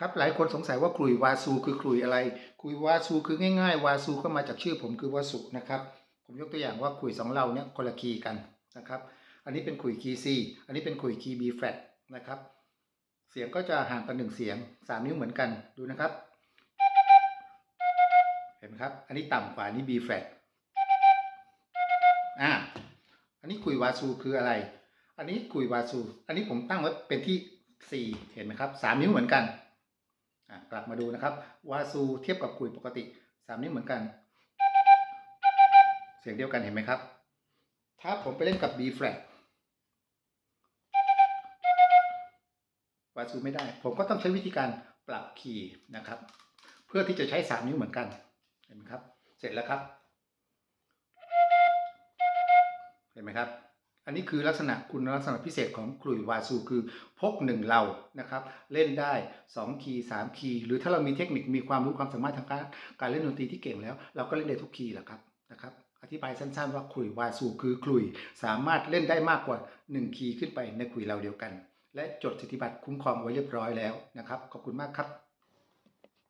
ครับหลายคนสงสัยว่าขลุยวาซูคือขลุยอะไรขลุยวาซูคือง่ายๆ วาซูก็มาจากชื่อผมคือวาสุนะครับ ผมยกตัวอย่างว่าขลุยสองเราเนี่ยคนละคีย์กันนะครับ อันนี้เป็นขลุยคีย์ C อันนี้เป็นขลุยคีย์ B flat นะครับ เสียงก็จะห่างกันหนึ่งเสียงสามนิ้วเหมือนกันดูนะครับ เห็นไหมครับ อันนี้ต่ำกว่านี้ B flat อ่าอันนี้คุยวาซูคืออะไร อันนี้คุยวาซู อันนี้ผมตั้งไว้เป็นที่ 4 เห็นไหมครับสามนิ้วเหมือนกัน กลับมาดูนะครับวาซูเทียบกับคุยปกติ 3 นิ้วเหมือนกัน เสียงเดียวกันเห็นไหมครับ ถ้าผมไปเล่นกับ B flat วาซูไม่ได้ ผมก็ต้องใช้วิธีการปรับคีย์นะครับ เพื่อที่จะใช้ 3 นิ้วเหมือนกันเห็นไหมครับ เสร็จแล้วครับ เห็นไหมครับ อันนี้คือลักษณะคุณลักษณะพิเศษของขลุ่ยวาซูคือพกหนึ่งเรานะครับ เล่นได้ 2 คีย์3คีย์หรือถ้าเรามีเทคนิคมีความรู้ความสามารถทางการการเล่นดนตรีที่เก่งแล้ว เราก็เล่นได้ทุกคีย์แหละครับนะครับอธิบายสั้นๆ ว่าขลุ่ยวาซูคือขลุ่ยสามารถเล่นได้มากกว่า 1 คีย์ขึ้นไปในขลุ่ยเราเดียวกัน และจดสิทธิบัตรคุ้มครองไว้เรียบร้อยแล้วนะครับขอบคุณมากครับ